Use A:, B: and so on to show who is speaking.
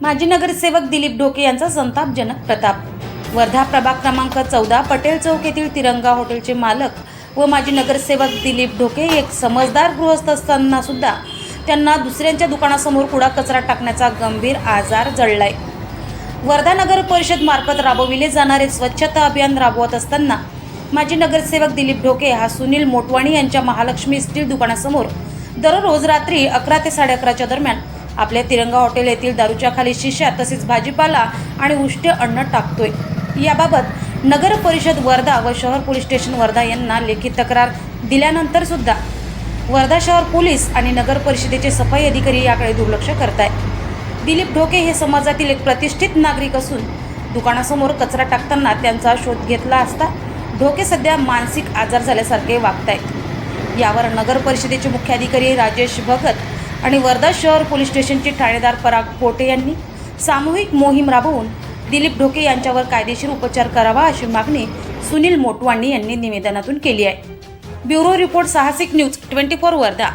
A: माजी नगरसेवक दिलीप ढोके यांचा संतापजनक प्रताप. वर्धा प्रभाग क्रमांक चौदा पटेल चौक येथील तिरंगा हॉटेलचे मालक व माजी नगरसेवक दिलीप ढोके एक समजदार गृहस्थ असताना सुद्धा त्यांना दुसऱ्यांच्या दुकानासमोर कुडा कचरा टाकण्याचा गंभीर आजार जळलाय. वर्धा नगर परिषद मार्फत राबविले जाणारे स्वच्छता अभियान राबवत असताना माजी नगरसेवक दिलीप ढोके हा सुनील मोटवाणी यांच्या महालक्ष्मी स्टील दुकानासमोर दररोज रात्री अकरा ते साडे अकराच्या दरम्यान आपल्या तिरंगा हॉटेल येथील दारूच्या खाली शिश्या तसेच भाजीपाला आणि उष्ट अन्न टाकतोय. याबाबत नगर परिषद वर्धा व शहर पोलीस स्टेशन वर्धा यांना लेखी तक्रार दिल्यानंतर सुद्धा वर्धा शहर पोलीस आणि नगर परिषदेचे सफाई अधिकारी याकडे दुर्लक्ष करत आहेत दिलीप ढोके हे समाजातील एक प्रतिष्ठित नागरिक असून दुकानासमोर कचरा टाकताना त्यांचा शोध घेतला असता ढोके सध्या मानसिक आजार झाल्यासारखे वागत आहेत यावर नगर परिषदेचे मुख्याधिकारी राजेश भगत आणि वर्धा शहर पोलीस स्टेशनचे ठाणेदार पराग पोटे यांनी सामूहिक मोहीम राबवून दिलीप ढोके यांच्यावर कायदेशीर उपचार करावा अशी मागणी सुनील मोटवाणी यांनी निवेदनातून केली आहे. ब्युरो रिपोर्ट साहसिक न्यूज ट्वेंटी फोर वर्धा.